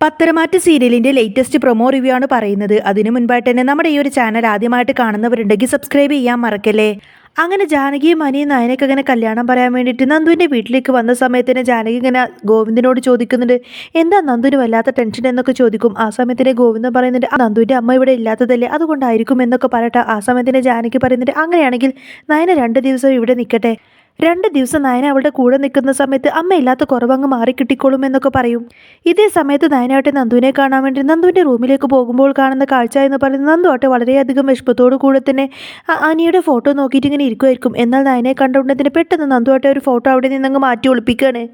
പത്തരമാറ്റ് സീരിയലിന്റെ latest promo review ആണ് പറയുന്നത്. അതിനു മുൻപായിട്ട് തന്നെ നമ്മുടെ ഈ ഒരു ചാനൽ ആദ്യമായിട്ട് കാണുന്നവരുണ്ടെങ്കിൽ സബ്സ്ക്രൈബ് ചെയ്യാൻ മറക്കല്ലേ? അങ്ങനെ ജാനകിയും അനിയും നയനക്ക് അങ്ങനെ കല്യാണം പറയാൻ വേണ്ടിയിട്ട് നന്ദുവിന്റെ വീട്ടിലേക്ക് വന്ന സമയത്തിനെ ജാനകി ഇങ്ങനെ ഗോവിന്ദനോട് ചോദിക്കുന്നുണ്ട് എന്താ നന്ദുവിന് വല്ലാത്ത ടെൻഷൻ എന്നൊക്കെ ചോദിക്കും. ആ സമയത്തിന് ഗോവിന്ദൻ പറയുന്നുണ്ട് "ആ, നന്ദുവിന്റെ അമ്മ ഇവിടെ ഇല്ലാത്തതല്ലേ? അതുകൊണ്ടായിരിക്കും എന്നൊക്കെ പറയട്ടെ. ആ സമയത്തിന് ജാനകി പറയുന്നുണ്ട് അങ്ങനെയാണെങ്കിൽ നയന രണ്ട് ദിവസം ഇവിടെ നിൽക്കട്ടെ. രണ്ട് ദിവസം നയന അവളുടെ കൂടെ നിൽക്കുന്ന സമയത്ത് അമ്മയില്ലാത്ത കുറവങ്ങ് മാറി കിട്ടിക്കോളും എന്നൊക്കെ പറയും. ഇതേ സമയത്ത് നയനാട്ടെ നന്ദുവിനെ കാണാൻ വേണ്ടി നന്ദുവിന്റെ റൂമിലേക്ക് പോകുമ്പോൾ കാണുന്ന കാഴ്ച എന്ന് പറയുന്നത് നന്ദു ആട്ടെ വളരെയധികം വിഷമത്തോടു കൂടെ തന്നെ അനിയുടെ ഫോട്ടോ നോക്കിയിട്ട് ഇങ്ങനെ ഇരിക്കുമായിരിക്കും എന്നാൽ നയനെ കണ്ടുകൊണ്ടതിന് പെട്ടെന്ന് നന്ദു ആട്ടെ ഒരു ഫോട്ടോ അവിടെ നിന്നങ്ങ് മാറ്റി ഒളിപ്പിക്കുകയാണ്.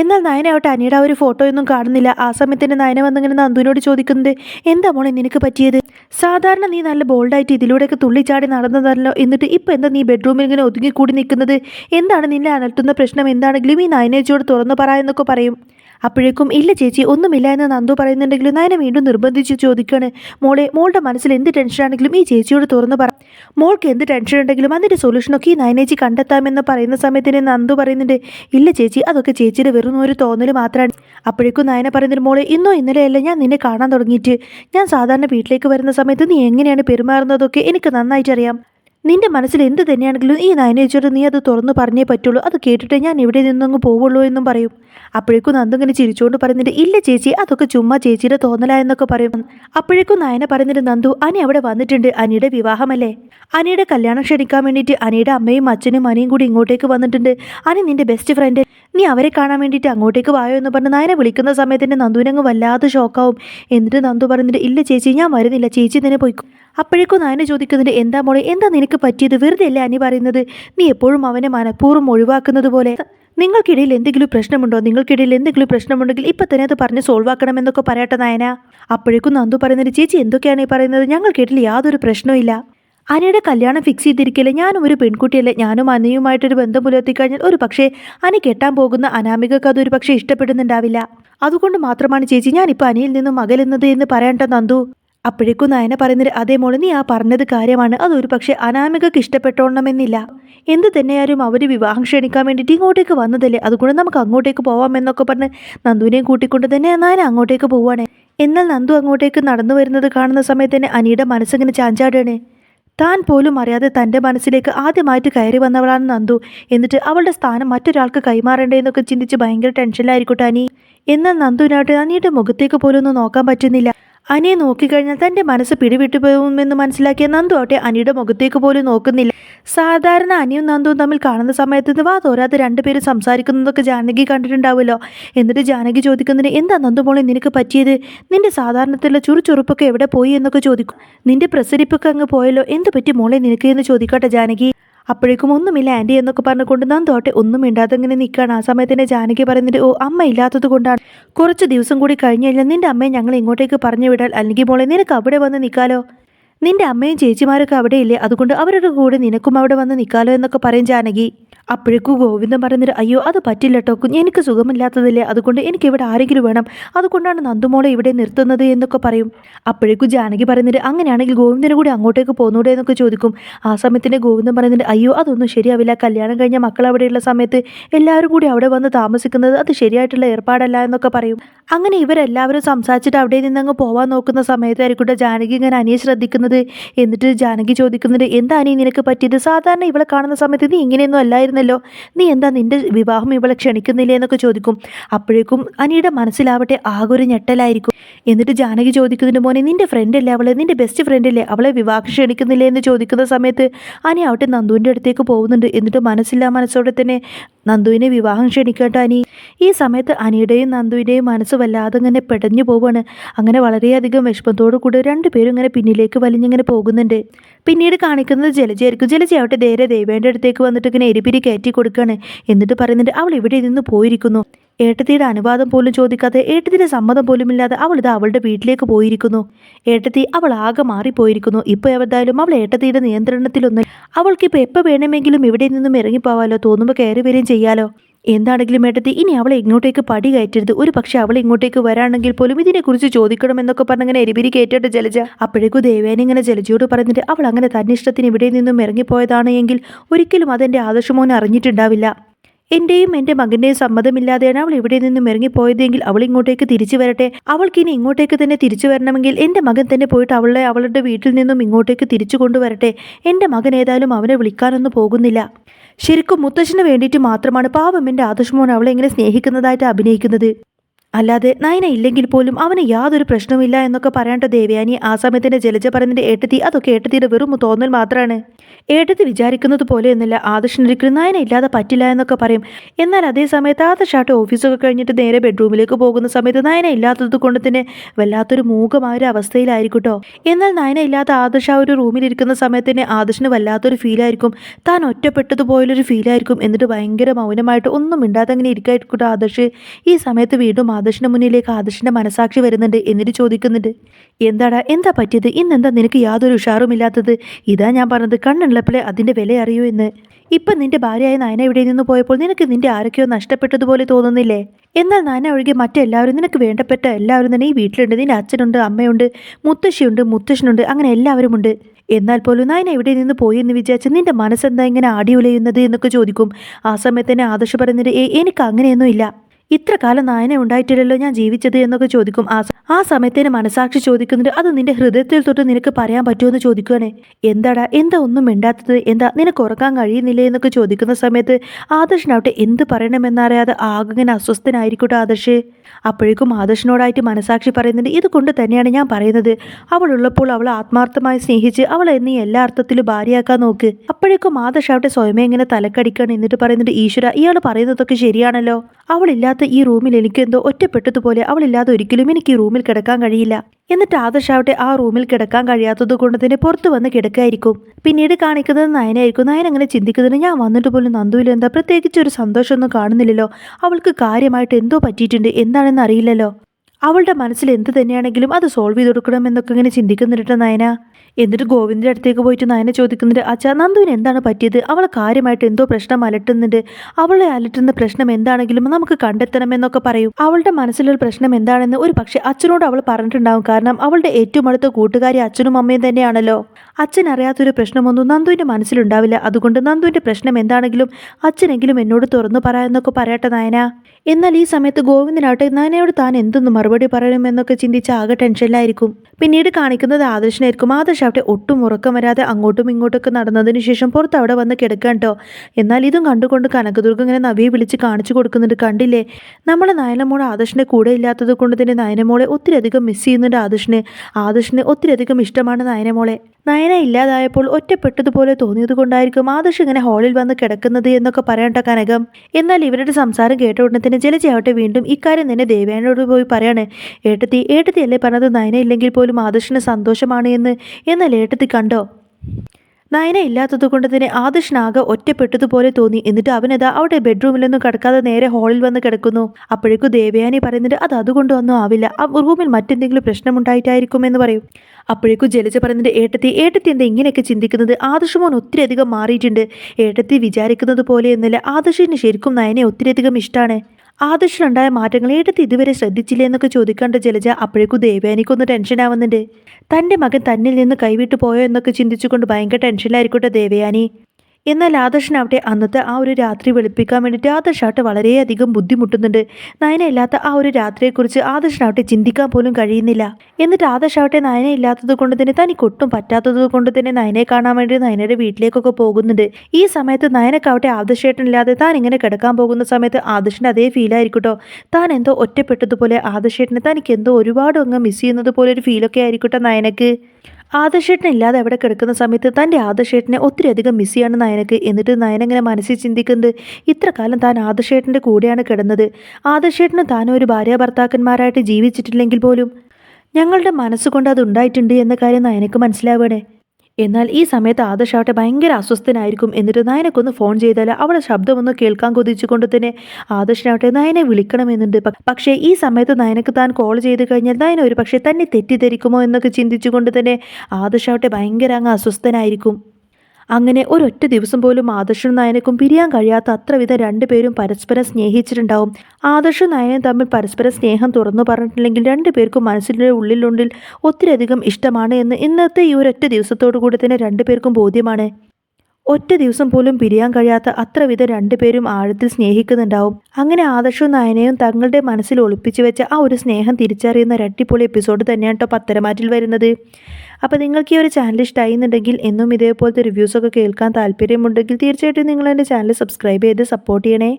എന്നാൽ നയനാവട്ടെ അനിയുടെ ഒരു ഫോട്ടോ ഒന്നും കാണുന്നില്ല. ആ സമയത്തിന് നയന വന്നിങ്ങനെ നന്ദുവിനോട് ചോദിക്കുന്നത് എന്താ മോളെ നിനക്ക് പറ്റിയത്? സാധാരണ നീ നല്ല ബോൾഡായിട്ട് ഇതിലൂടെയൊക്കെ തുള്ളിച്ചാടി നടന്നതല്ലോ. എന്നിട്ട് ഇപ്പോൾ എന്താ നീ ബെഡ്റൂമിൽ ഇങ്ങനെ ഒതുങ്ങിക്കൂടി നിൽക്കുന്നത്? എന്താണ് നിന്നെ അനർത്തുന്ന പ്രശ്നം? എന്താണെങ്കിലും ഈ നയനേച്ചിയോട് തുറന്നു പറ എന്നൊക്കെ പറയും. അപ്പോഴേക്കും ഇല്ല ചേച്ചി ഒന്നുമില്ല എന്ന് നന്ദു പറയുന്നുണ്ടെങ്കിലും നയന വീണ്ടും നിർബന്ധിച്ച് ചോദിക്കുകയാണ്. മോളെ മോളുടെ മനസ്സിൽ എന്ത് ടെൻഷനാണെങ്കിലും ഈ ചേച്ചിയോട് തുറന്നു പറ. മോൾക്ക് എന്ത് ടെൻഷൻ ഉണ്ടെങ്കിലും അതിന്റെ സൊല്യൂഷനൊക്കെ ഈ നയനേച്ചി കണ്ടെത്താമെന്ന് പറയുന്ന സമയത്തിന് നന്ദു പറയുന്നുണ്ട് ഇല്ല ചേച്ചി അതൊക്കെ ചേച്ചിയുടെ വെറും ഒരു തോന്നൽ മാത്രമാണ് അപ്പോഴേക്കും നയന പറയുന്നൊരു മോളെ ഇന്നോ ഇന്നലെയല്ല ഞാൻ നിന്നെ കാണാൻ തുടങ്ങിയിട്ട്. ഞാൻ സാധാരണ വീട്ടിലേക്ക് വരുന്ന സമയത്ത് നീ എങ്ങനെയാണ് പെരുമാറുന്നതൊക്കെ എനിക്ക് നന്നായിട്ട് അറിയാം നിന്റെ മനസ്സിൽ എന്ത് തന്നെയാണെങ്കിലും ഈ നയനേച്ചോട് നീ അത് തുറന്നു പറഞ്ഞേ പറ്റുള്ളൂ. അത് കേട്ടിട്ട് ഞാൻ ഇവിടെ നിന്നങ്ങ് പോവുള്ളൂ എന്നും പറയും. അപ്പോഴേക്കും നന്ദുങ്ങനെ ചിരിച്ചുകൊണ്ട് പറയുന്നുണ്ട് ഇല്ല ചേച്ചി അതൊക്കെ ചുമ്മാ ചേച്ചിയുടെ തോന്നലായെന്നൊക്കെ പറയും. അപ്പോഴേക്കും നയന പറയുന്നുണ്ട് നന്ദു അനി അവിടെ വന്നിട്ടുണ്ട് അനിയുടെ വിവാഹമല്ലേ? അനിയുടെ കല്യാണം ക്ഷണിക്കാൻ വേണ്ടിയിട്ട് അനിയുടെ അമ്മയും അച്ഛനും അനിയും കൂടി ഇങ്ങോട്ടേക്ക് വന്നിട്ടുണ്ട്. അനി നിന്റെ ബെസ്റ്റ് ഫ്രണ്ട് നീ അവരെ കാണാൻ വേണ്ടിയിട്ട് അങ്ങോട്ടേക്ക് വായോ എന്ന് പറഞ്ഞ് നയനെ വിളിക്കുന്ന സമയത്ത് തന്നെ നന്ദുവിനങ്ങ് വല്ലാതെ ഷോക്കാവും എന്നിട്ട് നന്ദു പറയുന്നുണ്ട് ഇല്ല ചേച്ചി ഞാൻ വരുന്നില്ല. ചേച്ചി തന്നെ പോയിക്കും. അപ്പോഴേക്കും നയന ചോദിക്കുന്നുണ്ട് എന്താ മോളെ എന്താ നിനക്ക് പറ്റിയത് വെറുതെ അല്ലേ അനി പറയുന്നത്? നീ എപ്പോഴും അവനെ മനഃപൂർവം ഒഴിവാക്കുന്നത് പോലെ. നിങ്ങൾക്കിടയിൽ എന്തെങ്കിലും പ്രശ്നമുണ്ടോ? നിങ്ങൾക്കിടയിൽ എന്തെങ്കിലും പ്രശ്നമുണ്ടെങ്കിൽ ഇപ്പം തന്നെ അത് പറഞ്ഞ് സോൾവ് ആക്കണമെന്നൊക്കെ പറയട്ടെ നായന. അപ്പോഴേക്കും നന്ദു പറയുന്നത് ചേച്ചി എന്തൊക്കെയാണ് ഈ പറയുന്നത്? ഞങ്ങൾക്കിടയിൽ യാതൊരു പ്രശ്നവും അനിയുടെ കല്യാണം ഫിക്സ് ചെയ്തിരിക്കില്ല? ഞാനും ഒരു പെൺകുട്ടിയല്ലേ. ഞാനും അനിയുമായിട്ടൊരു ബന്ധം പുലർത്തിക്കഴിഞ്ഞാൽ ഒരു പക്ഷേ അനി കെട്ടാൻ പോകുന്ന അനാമികക്ക് അതൊരു പക്ഷേ ഇഷ്ടപ്പെടുന്നുണ്ടാവില്ല. അതുകൊണ്ട് മാത്രമാണ് ചേച്ചി ഞാനിപ്പോൾ അനിയിൽ നിന്നും അകലുന്നത് എന്ന് പറയണ്ട നന്ദു. അപ്പോഴേക്കും നയന പറയുന്നത് അതേ മോളെ നീ ആ പറഞ്ഞത് കാര്യമാണ്. അതൊരു പക്ഷേ അനാമികക്ക് ഇഷ്ടപ്പെട്ടോണമെന്നില്ല. എന്ത് തന്നെയായാലും അവർ വിവാഹം ക്ഷണിക്കാൻ വേണ്ടിയിട്ട് ഇങ്ങോട്ടേക്ക് വന്നതല്ലേ? അതുകൊണ്ട് നമുക്ക് അങ്ങോട്ടേക്ക് പോവാം എന്നൊക്കെ പറഞ്ഞ് നന്ദുവിനെയും കൂട്ടിക്കൊണ്ട് തന്നെ നയന അങ്ങോട്ടേക്ക് പോവാണ്. എന്നാൽ നന്ദു അങ്ങോട്ടേക്ക് നടന്നു വരുന്നത് കാണുന്ന സമയത്ത് തന്നെ അനിയുടെ മനസ്സിങ്ങനെ ചാഞ്ചാടുകയാണ്. താൻ പോലും അറിയാതെ തന്റെ മനസ്സിലേക്ക് ആദ്യമായിട്ട് കയറി വന്നവളാണ് നന്ദു. എന്നിട്ട് അവളുടെ സ്ഥാനം മറ്റൊരാൾക്ക് കൈമാറണ്ടേ എന്നൊക്കെ ചിന്തിച്ച് ഭയങ്കര ടെൻഷനിലായിരിക്കട്ടെ അനി. എന്നാൽ നന്ദുവിനായിട്ട് അനിയുടെ മുഖത്തേക്ക് പോലും ഒന്നും നോക്കാൻ പറ്റുന്നില്ല. അനിയെ നോക്കിക്കഴിഞ്ഞാൽ തന്റെ മനസ്സ് പിടിവിട്ടു പോകുമെന്ന് മനസ്സിലാക്കിയ നന്ദു ആട്ടെ അനിയുടെ മുഖത്തേക്ക് പോലും നോക്കുന്നില്ല. സാധാരണ അനിയും നന്ദുവും തമ്മിൽ കാണുന്ന സമയത്ത് വാ തോരാതെ രണ്ടുപേരും സംസാരിക്കുന്നതൊക്കെ ജാനകി കണ്ടിട്ടുണ്ടാവുമല്ലോ. എന്നിട്ട് ജാനകി ചോദിക്കുന്നതിന് എന്താ നന്ദു മോളെ നിനക്ക് പറ്റിയത്? നിന്റെ സാധാരണത്തിലുള്ള ചുറുചുറുപ്പൊക്കെ എവിടെ പോയി? എന്നൊക്കെ ചോദിക്കും. നിന്റെ പ്രസരിപ്പൊക്കെ അങ്ങ് പോയല്ലോ. എന്ത് പറ്റി മോളെ നിനക്ക്? എന്ന് ചോദിക്കട്ടെ ജാനകി. അപ്പോഴേക്കും ഒന്നുമില്ല ആന്റി എന്നൊക്കെ പറഞ്ഞുകൊണ്ട് തോട്ടെ ഒന്നും മിണ്ടാതെ ഇങ്ങനെ നിൽക്കുകയാണ് ആ സമയത്ത് തന്നെ ജാനകി പറയുന്നത് ഓ അമ്മ ഇല്ലാത്തത് കൊണ്ടാണ്. കുറച്ച് ദിവസം കൂടി കഴിഞ്ഞ് കഴിഞ്ഞാൽ നിന്റെ അമ്മയെ ഞങ്ങൾ ഇങ്ങോട്ടേക്ക് പറഞ്ഞു വിടാൽ അല്ലെങ്കിൽ മോളെ നിനക്ക് അവിടെ വന്ന് നിൽക്കാലോ? നിന്റെ അമ്മയും ചേച്ചിമാരൊക്കെ അവിടെ ഇല്ലേ അതുകൊണ്ട് അവരുടെ കൂടെ നിനക്കും അവിടെ വന്ന് നിൽക്കാലോ എന്നൊക്കെ പറയും ജാനകി. അപ്പോഴേക്കും ഗോവിന്ദൻ പറയുന്നത് അയ്യോ അത് പറ്റില്ല കേട്ടോ എനിക്ക് സുഖമില്ലാത്തതല്ലേ. അതുകൊണ്ട് എനിക്ക് ഇവിടെ ആരെങ്കിലും വേണം. അതുകൊണ്ടാണ് നന്ദുമോളെ ഇവിടെ നിർത്തുന്നത് എന്നൊക്കെ പറയും. അപ്പോഴേക്കും ജാനകി പറയുന്നത് അങ്ങനെയാണെങ്കിൽ ഗോവിന്ദന് കൂടി അങ്ങോട്ടേക്ക് പോന്നൂടെ എന്നൊക്കെ ചോദിക്കും. ആ സമയത്തിന് ഗോവിന്ദൻ പറയുന്നുണ്ട് അയ്യോ അതൊന്നും ശരിയാവില്ല. കല്യാണം കഴിഞ്ഞ മക്കൾ അവിടെയുള്ള സമയത്ത് എല്ലാവരും കൂടി അവിടെ വന്ന് താമസിക്കുന്നത് അത് ശരിയായിട്ടുള്ള ഏർപ്പാടല്ല എന്നൊക്കെ പറയും. അങ്ങനെ ഇവരെല്ലാവരും സംസാരിച്ചിട്ട് അവിടെ നിന്ന് അങ്ങ് പോവാൻ നോക്കുന്ന സമയത്തായിരിക്കട്ടെ ജാനകി ഇങ്ങനെ അനിയെ ശ്രദ്ധിക്കുന്നത്. എന്നിട്ട് ജാനകി ചോദിക്കുന്നുണ്ട് എന്താ അനി നിനക്ക് പറ്റിയത്? സാധാരണ ഇവളെ കാണുന്ന സമയത്ത് നീ ഇങ്ങനെയൊന്നും അല്ലായിരുന്നല്ലോ നീ എന്താ നിന്റെ വിവാഹം ഇവളെ ക്ഷണിക്കുന്നില്ലേ? എന്നൊക്കെ ചോദിക്കും. അപ്പോഴേക്കും അനിയുടെ മനസ്സിലാവട്ടെ ആകെ ഒരു ഞെട്ടലായിരിക്കും. എന്നിട്ട് ജാനകി ചോദിക്കുന്നതിന് മോനെ നിന്റെ ഫ്രണ്ട് അല്ലേ അവളെ? നിന്റെ ബെസ്റ്റ് ഫ്രണ്ട് അല്ലേ? അവളെ വിവാഹം ക്ഷണിക്കുന്നില്ലേ? എന്ന് ചോദിക്കുന്ന സമയത്ത് അനി ആവട്ടെ നന്ദുവിന്റെ അടുത്തേക്ക് പോകുന്നുണ്ട്. എന്നിട്ട് മനസ്സില്ലാ മനസ്സോടെ തന്നെ നന്ദുവിനെ വിവാഹം ക്ഷണിക്കട്ടെ അനി. ഈ സമയത്ത് അനിയുടെയും നന്ദുവിന്റെയും മനസ്സ് വല്ലാതെ ഇങ്ങനെ പെടഞ്ഞു പോവാണ്. അങ്ങനെ വളരെയധികം വിഷമത്തോടു കൂടി രണ്ടുപേരും ഇങ്ങനെ പിന്നിലേക്ക് വലിഞ്ഞിങ്ങനെ പോകുന്നുണ്ട്. പിന്നീട് കാണിക്കുന്നത് ജലജയായിരിക്കും. ജലജയാവട്ടെ നേരെ ദേവേന്റെ അടുത്തേക്ക് വന്നിട്ട് ഇങ്ങനെ എരിപിരി കയറ്റി കൊടുക്കുകയാണ് എന്നിട്ട് പറയുന്നുണ്ട് അവൾ ഇവിടെ നിന്ന് പോയിരിക്കുന്നു. ഏട്ടത്തിയുടെ അനുവാദം പോലും ചോദിക്കാതെ ഏട്ടത്തിന്റെ സമ്മതം പോലും ഇല്ലാതെ അവൾ ഇത് അവളുടെ വീട്ടിലേക്ക് പോയിരിക്കുന്നു. ഏട്ടത്തി അവൾ ആകെ മാറിപ്പോയിരിക്കുന്നു. ഇപ്പോൾ എവതായാലും അവൾ ഏട്ടത്തിയുടെ നിയന്ത്രണത്തിലൊന്നും അവൾക്കിപ്പോൾ എപ്പോൾ വേണമെങ്കിലും ഇവിടെ നിന്നും ഇറങ്ങിപ്പോവാലോ? തോന്നുമ്പോൾ കയറി വരികയും ചെയ്യാലോ? എന്താണെങ്കിലും ഏട്ടത്തി ഇനി അവളെ ഇങ്ങോട്ടേക്ക് പടി കയറ്റരുത്. ഒരു പക്ഷെ അവൾ ഇങ്ങോട്ടേക്ക് വരാണെങ്കിൽ പോലും ഇതിനെക്കുറിച്ച് എന്നൊക്കെ പറഞ്ഞങ്ങനെ എരിപിരി കയറ്റട്ടെ ജലജ. അപ്പോഴേക്കും ദേവേന ഇങ്ങനെ ജലജയോട് പറഞ്ഞിട്ട് അവൾ അങ്ങനെ തന്നിഷ്ടത്തിന് ഇവിടെ നിന്നും ഇറങ്ങിപ്പോയതാണ് എങ്കിൽ ഒരിക്കലും അതെന്റെ ആദർശമോനെ അറിഞ്ഞിട്ടുണ്ടാവില്ല. എന്റെയും എന്റെ മകന്റെയും സമ്മതമില്ലാതെയാണ് അവൾ ഇവിടെ നിന്നും ഇറങ്ങിപ്പോയതെങ്കിൽ അവൾ ഇങ്ങോട്ടേക്ക് തിരിച്ചു വരട്ടെ. അവൾക്ക് ഇനി ഇങ്ങോട്ടേക്ക് തന്നെ തിരിച്ചു വരണമെങ്കിൽ എന്റെ മകൻ തന്നെ പോയിട്ട് അവളെ അവളുടെ വീട്ടിൽ നിന്നും ഇങ്ങോട്ടേക്ക് തിരിച്ചു കൊണ്ടുവരട്ടെ. എന്റെ മകൻ ഏതായാലും അവനെ വിളിക്കാനൊന്നും പോകുന്നില്ല. ശരിക്കും മുത്തശ്ശന് വേണ്ടിയിട്ട് മാത്രമാണ് പാവം എന്റെ ആദർശമോൻ അവളെ ഇങ്ങനെ സ്നേഹിക്കുന്നതായിട്ട് അഭിനയിക്കുന്നത്. അല്ലാതെ നയന ഇല്ലെങ്കിൽ പോലും അവന് യാതൊരു പ്രശ്നമില്ല എന്നൊക്കെ പറയേണ്ട ദേവയാനി ആ സമയത്തിന്റെ ജലജ പറയുന്നതിന്റെ ഏട്ടത്തി അതൊക്കെ ഏട്ടത്തിയുടെ വെറും തോന്നൽ മാത്രമാണ് ഏട്ടത്തി വിചാരിക്കുന്നത് പോലെയൊന്നുമില്ല ആദർശനൊരിക്കലും നയന ഇല്ലാതെ പറ്റില്ല എന്നൊക്കെ പറയും. എന്നാൽ അതേ സമയത്ത് ആദർശാട്ട് ഓഫീസൊക്കെ കഴിഞ്ഞിട്ട് നേരെ ബെഡ്റൂമിലേക്ക് പോകുന്ന സമയത്ത് നയന ഇല്ലാത്തത് കൊണ്ട് തന്നെ വല്ലാത്തൊരു മൂകമായ ഒരു അവസ്ഥയിലായിരിക്കട്ടോ. എന്നാൽ നയന ഇല്ലാത്ത ആദർശ ആ ഒരു റൂമിലിരിക്കുന്ന സമയത്ത് തന്നെ ആദർശന് വല്ലാത്തൊരു ഫീലായിരിക്കും താൻ ഒറ്റപ്പെട്ടതുപോലൊരു ഫീലായിരിക്കും എന്നിട്ട് ഭയങ്കര മൗനമായിട്ട് ഒന്നും മിണ്ടാതെ അങ്ങനെ ഇരിക്കായിരിക്കട്ടോ ആദർശ്. ഈ സമയത്ത് വീണ്ടും ആദർശിന്റെ മുന്നിലേക്ക് ആദർശിന്റെ മനസാക്ഷി വരുന്നുണ്ട് എന്നിട്ട് ചോദിക്കുന്നുണ്ട് എന്താടാ എന്താ പറ്റിയത്? ഇന്നെന്താ നിനക്ക് യാതൊരു ഉഷാറുമില്ലാത്തത്? ഇതാ ഞാൻ പറഞ്ഞത് കണ്ണുള്ളപ്പോഴേ അതിന്റെ വില അറിയൂ എന്ന്. ഇപ്പം നിന്റെ ഭാര്യയായ നയന ഇവിടെ നിന്ന് പോയപ്പോൾ നിനക്ക് നിന്റെ ആരൊക്കെയോ നഷ്ടപ്പെട്ടതുപോലെ തോന്നുന്നില്ലേ? എന്നാൽ നയന ഒഴികെ മറ്റെല്ലാവരും നിനക്ക് വേണ്ടപ്പെട്ട എല്ലാവരും തന്നെ ഈ വീട്ടിലുണ്ട്. നിന്റെ അച്ഛനുണ്ട് അമ്മയുണ്ട് മുത്തശ്ശിയുണ്ട് മുത്തശ്ശനുണ്ട് അങ്ങനെ എല്ലാവരുമുണ്ട്. എന്നാൽ പോലും നയന എവിടെ നിന്ന് പോയി എന്ന് വിചാരിച്ച് നിന്റെ മനസ്സെന്താ ഇങ്ങനെ ആടി ഉലയുന്നത് എന്നൊക്കെ ചോദിക്കും. ആ സമയത്ത് തന്നെ ആദർശ് പറയുന്നത് ഏ എനിക്ക് അങ്ങനെയൊന്നും ഇല്ല ഇത്ര കാലം നായന ഉണ്ടായിട്ടില്ലല്ലോ ഞാൻ ജീവിച്ചത് എന്നൊക്കെ ചോദിക്കും. ആ ആ സമയത്തേന് മനസാക്ഷി ചോദിക്കുന്നുണ്ട് അത് നിന്റെ ഹൃദയത്തിൽ തൊട്ട് നിനക്ക് പറയാൻ പറ്റുമെന്ന് ചോദിക്കുകയാണ് എന്താടാ എന്താ ഒന്നും മിണ്ടാത്തത്? എന്താ നിനക്ക് ഉറക്കാൻ കഴിയുന്നില്ലേ? എന്നൊക്കെ ചോദിക്കുന്ന സമയത്ത് ആദർശനാവട്ടെ എന്ത് പറയണമെന്നറിയാതെ ആകങ്ങനെ അസ്വസ്ഥനായിരിക്കട്ടെ ആദർശ്. അപ്പോഴേക്കും ആദർശനോടായിട്ട് മനസാക്ഷി പറയുന്നുണ്ട് ഇതുകൊണ്ട് തന്നെയാണ് ഞാൻ പറയുന്നത്. അവളുള്ളപ്പോൾ അവളെ ആത്മാർത്ഥമായി സ്നേഹിച്ച് അവളെ നീ എല്ലാ അർത്ഥത്തിലും ഭാര്യയാക്കാൻ നോക്ക്. അപ്പോഴേക്കും ആദർശ് അവിടെ സ്വയമേ ഇങ്ങനെ തലക്കടിക്കാണ് എന്നിട്ട് പറയുന്നുണ്ട് ഈശ്വര ഇയാൾ പറയുന്നതൊക്കെ ശരിയാണല്ലോ. അവളില്ലാത്ത ഈ റൂമിൽ എനിക്കെന്തോ ഒറ്റപ്പെട്ടതുപോലെ അവളില്ലാതെ ഒരിക്കലും എനിക്ക് ഈ റൂമിൽ കിടക്കാൻ കഴിയില്ല. എന്നിട്ട് ആദർശ് ആവട്ടെ ആ റൂമിൽ കിടക്കാൻ കഴിയാത്തത് കൊണ്ട് തന്നെ പുറത്തു വന്ന് കിടക്കായിരിക്കും. പിന്നീട് കാണിക്കുന്നത് നയനായിരിക്കും. നയൻ അങ്ങനെ ചിന്തിക്കുന്നത് ഞാൻ വന്നിട്ട് പോലും നന്ദുവിൽ എന്താ പ്രത്യേകിച്ച് ഒരു സന്തോഷമൊന്നും കാണുന്നില്ലല്ലോ. അവൾക്ക് കാര്യമായിട്ട് എന്തോ പറ്റിയിട്ടുണ്ട് എന്താണെന്ന് അറിയില്ലല്ലോ. അവളുടെ മനസ്സിൽ എന്ത് തന്നെയാണെങ്കിലും അത് സോൾവ് ചെയ്ത് കൊടുക്കണം എന്നൊക്കെ ഇങ്ങനെ ചിന്തിക്കുന്നുണ്ട് നയന. എന്നിട്ട് ഗോവിന്ദിന്റെ അടുത്തേക്ക് പോയിട്ട് നയന ചോദിക്കുന്നുണ്ട് അച്ഛാ നന്ദുവിന് എന്താണ് പറ്റിയത്? അവൾ കാര്യമായിട്ട് എന്തോ പ്രശ്നം അലട്ടുന്നുണ്ട്. അവളെ അലട്ടുന്ന പ്രശ്നം എന്താണെങ്കിലും നമുക്ക് കണ്ടെത്തണമെന്നൊക്കെ പറയും. അവളുടെ മനസ്സിലൊരു പ്രശ്നം എന്താണെന്ന് ഒരു പക്ഷേ അച്ഛനോട് അവൾ പറഞ്ഞിട്ടുണ്ടാവും. കാരണം അവളുടെ ഏറ്റവും അടുത്ത കൂട്ടുകാരി അച്ഛനും അമ്മയും തന്നെയാണല്ലോ. അച്ഛൻ അറിയാത്തൊരു പ്രശ്നമൊന്നും നന്ദുവിന്റെ മനസ്സിലുണ്ടാവില്ല. അതുകൊണ്ട് നന്ദുവിന്റെ പ്രശ്നം എന്താണെങ്കിലും അച്ഛനെങ്കിലും എന്നോട് തുറന്നു പറയാമെന്നൊക്കെ പറയട്ടെ നയന. എന്നാൽ ഈ സമയത്ത് ഗോവിന്ദനാട്ടെ നയനയോട് താൻ എന്തൊന്ന് മറുപടി പറയണമെന്നൊക്കെ ചിന്തിച്ച് ആകെ ടെൻഷനിലായിരിക്കും. പിന്നീട് കാണിക്കുന്നത് ആദർശനായിരിക്കും. ആദർശ് അവിടെ ഒട്ടും ഉറക്കം വരാതെ അങ്ങോട്ടും ഇങ്ങോട്ടൊക്കെ നടന്നതിന് ശേഷം പുറത്ത് അവിടെ വന്ന് കിടക്കാൻ കേട്ടോ എന്നാൽ ഇതും കണ്ടുകൊണ്ട് കനകദുർഗ ഇങ്ങനെ നവിയെ വിളിച്ച് കാണിച്ചു കൊടുക്കുന്നുണ്ട്. കണ്ടില്ലേ? നമ്മളെ നയനമോളെ ആദർശിന്റെ കൂടെ ഇല്ലാത്തത് കൊണ്ട് തന്നെ നയനമോളെ ഒത്തിരി അധികം മിസ് ചെയ്യുന്നുണ്ട് ആദർശിന്. ആദർശിന് ഒത്തിരി അധികം ഇഷ്ടമാണ് നയനമോളെ നയന ഇല്ലാതായപ്പോൾ ഒറ്റപ്പെട്ടതുപോലെ തോന്നിയത് കൊണ്ടായിരിക്കും ആദർശ് ഇങ്ങനെ ഹാളിൽ വന്ന് കിടക്കുന്നത് എന്നൊക്കെ പറയണ്ട കനകം. എന്നാൽ ഇവരുടെ സംസാരം കേട്ട ഉടനെ തന്നെ ജലജയാവട്ടെ വീണ്ടും ഇക്കാര്യം തന്നെ ദേവേനോട് പോയി പറയാണ്. ഏട്ടത്തി ഏട്ടത്തി അല്ലേ പറഞ്ഞത് നയന ഇല്ലെങ്കിൽ പോലും ആദർശിന് സന്തോഷമാണ് എന്ന്? എന്നാൽ ഏട്ടത്തി കണ്ടോ? നയന ഇല്ലാത്തത് കൊണ്ട് തന്നെ ആദർശനാകെ ഒറ്റപ്പെട്ടതുപോലെ തോന്നി. എന്നിട്ട് അവനതാ അവിടെ ബെഡ്റൂമിലൊന്നും കിടക്കാതെ നേരെ ഹാളിൽ വന്ന് കിടക്കുന്നു. അപ്പോഴേക്കും ദേവയാനി പറയുന്നുണ്ട് അത് അതുകൊണ്ടൊന്നും ആവില്ല. ആ റൂമിൽ മറ്റെന്തെങ്കിലും പ്രശ്നമുണ്ടായിട്ടായിരിക്കും എന്ന് പറയും. അപ്പോഴേക്കും ജലജ പറയുന്നുണ്ട് ഏട്ടത്തി ഏട്ടത്തി എന്താ ഇങ്ങനെയൊക്കെ ചിന്തിക്കുന്നത്? ആദർശമോൻ ഒത്തിരി അധികം മാറിയിട്ടുണ്ട്. ഏട്ടത്തി വിചാരിക്കുന്നത് എന്നല്ല ആദർശിന് ശരിക്കും നയനെ ഒത്തിരി അധികം ഇഷ്ടമാണ് ആദർശിനുണ്ടായ മാറ്റങ്ങൾ ഏട്ടത്തി ഇതുവരെ ശ്രദ്ധിച്ചില്ലേ എന്നൊക്കെ ചോദിക്കേണ്ട ജലജ അപ്പോഴേക്കും ദേവയാനിക്കൊന്ന് ടെൻഷൻ ആവുന്നുണ്ട്. തന്റെ മകൻ തന്നിൽ നിന്ന് കൈവിട്ടു പോയോ എന്നൊക്കെ ചിന്തിച്ചുകൊണ്ട് ഭയങ്കര ടെൻഷനിലായിരിക്കട്ടെ ദേവയാനി. എന്നാൽ ആദർശനാവട്ടെ അന്നത്തെ ആ ഒരു രാത്രി വെളുപ്പിക്കാൻ വേണ്ടിയിട്ട് ആദർശാവട്ടെ വളരെയധികം ബുദ്ധിമുട്ടുന്നുണ്ട്. നയനയില്ലാത്ത ആ ഒരു രാത്രിയെക്കുറിച്ച് ആദർശനാവട്ടെ ചിന്തിക്കാൻ പോലും കഴിയുന്നില്ല. എന്നിട്ട് ആദർശാവട്ടെ നയന ഇല്ലാത്തത് കൊണ്ട് തന്നെ തനിക്ക് ഒട്ടും പറ്റാത്തത് കൊണ്ട് തന്നെ നയനെ കാണാൻ വേണ്ടി നയനയുടെ വീട്ടിലേക്കൊക്കെ പോകുന്നുണ്ട്. ഈ സമയത്ത് നയനക്കാവട്ടെ ആദർശേട്ടനില്ലാതെ താൻ ഇങ്ങനെ കിടക്കാൻ പോകുന്ന സമയത്ത് ആദർശന്റെ അതേ ഫീലായിരിക്കട്ടോ താൻ എന്തോ ഒറ്റപ്പെട്ടതുപോലെ ആദർശേട്ടനെ തനിക്ക് എന്തോ ഒരുപാട് അങ്ങ് മിസ് ചെയ്യുന്നത് പോലെ ഒരു ഫീലൊക്കെ ആയിരിക്കട്ടെ നയനക്ക്? ആദർശേട്ടൻ ഇല്ലാതെ അവിടെ കിടക്കുന്ന സമയത്ത് തന്റെ ആദർശേട്ടനെ ഒത്തിരി അധികം മിസ് ചെയ്യാണ് നയനക്ക്. എന്നിട്ട് നയനങ്ങനെ മനസ്സിൽ ചിന്തിക്കുന്നത് ഇത്ര കാലം താൻ ആദർശേട്ടന്റെ കൂടെയാണ് കിടന്നത്. ആദർശേട്ടന് താൻ ഒരു ഭാര്യ ഭർത്താക്കന്മാരായിട്ട് ജീവിച്ചിട്ടില്ലെങ്കിൽ പോലും ഞങ്ങളുടെ മനസ്സുകൊണ്ട് അത് ഉണ്ടായിട്ടുണ്ട് എന്ന കാര്യം നയനക്ക് മനസ്സിലാവണേ എന്നാൽ ഈ സമയത്ത് ആദർശാവട്ടെ ഭയങ്കര അസ്വസ്ഥനായിരിക്കും. എന്നിട്ട് നയനക്കൊന്ന് ഫോൺ ചെയ്താൽ അവളെ ശബ്ദമൊന്ന് കേൾക്കാൻ കൊതിച്ചുകൊണ്ട് തന്നെ ആദർശനാവട്ടെ നയനെ വിളിക്കണമെന്നുണ്ട്. പക്ഷേ ഈ സമയത്ത് നയനക്ക് താൻ കോൾ ചെയ്ത് കഴിഞ്ഞാൽ നയന ഒരു പക്ഷേ തന്നെ തെറ്റിദ്ധരിക്കുമോ എന്നൊക്കെ ചിന്തിച്ചുകൊണ്ട് തന്നെ ആദർശാവട്ടെ ഭയങ്കര അങ്ങ് അസ്വസ്ഥനായിരിക്കും. അങ്ങനെ ഒരൊറ്റ ദിവസം പോലും ആദർശനും നയനക്കും പിരിയാൻ കഴിയാത്ത അത്രവിധ രണ്ടുപേരും പരസ്പരം സ്നേഹിച്ചിട്ടുണ്ടാവും. ആദർശവും നയനും തമ്മിൽ പരസ്പരം സ്നേഹം തുറന്നു പറഞ്ഞിട്ടില്ലെങ്കിൽ രണ്ടുപേർക്കും മനസ്സിന്റെ ഉള്ളിലുള്ളിൽ ഒത്തിരിയധികം ഇഷ്ടമാണ് എന്ന് ഇന്നത്തെ ഈ ഒരൊറ്റ ദിവസത്തോടു കൂടി തന്നെ രണ്ടുപേർക്കും ബോധ്യമാണ്. ഒറ്റ ദിവസം പോലും പിരിയാൻ കഴിയാത്ത അത്ര വിധം രണ്ടുപേരും ആഴത്തിൽ സ്നേഹിക്കുന്നുണ്ടാവും. അങ്ങനെ ആദർശവും നയനയും തങ്ങളുടെ മനസ്സിൽ ഒളിപ്പിച്ചു വെച്ച ആ ഒരു സ്നേഹം തിരിച്ചറിയുന്ന രട്ടിപ്പൊളി എപ്പിസോഡ് തന്നെയാണ് കേട്ടോ പത്തരമാറ്റിൽ വരുന്നത്. അപ്പോൾ നിങ്ങൾക്ക് ഈ ഒരു ചാനൽ ഇഷ്ടമായി എന്നുണ്ടെങ്കിൽ എന്നും ഇതേപോലത്തെ റിവ്യൂസൊക്കെ കേൾക്കാൻ താല്പര്യമുണ്ടെങ്കിൽ തീർച്ചയായിട്ടും നിങ്ങൾ എന്റെ ചാനൽ സബ്സ്ക്രൈബ് ചെയ്ത് സപ്പോർട്ട് ചെയ്യണേ.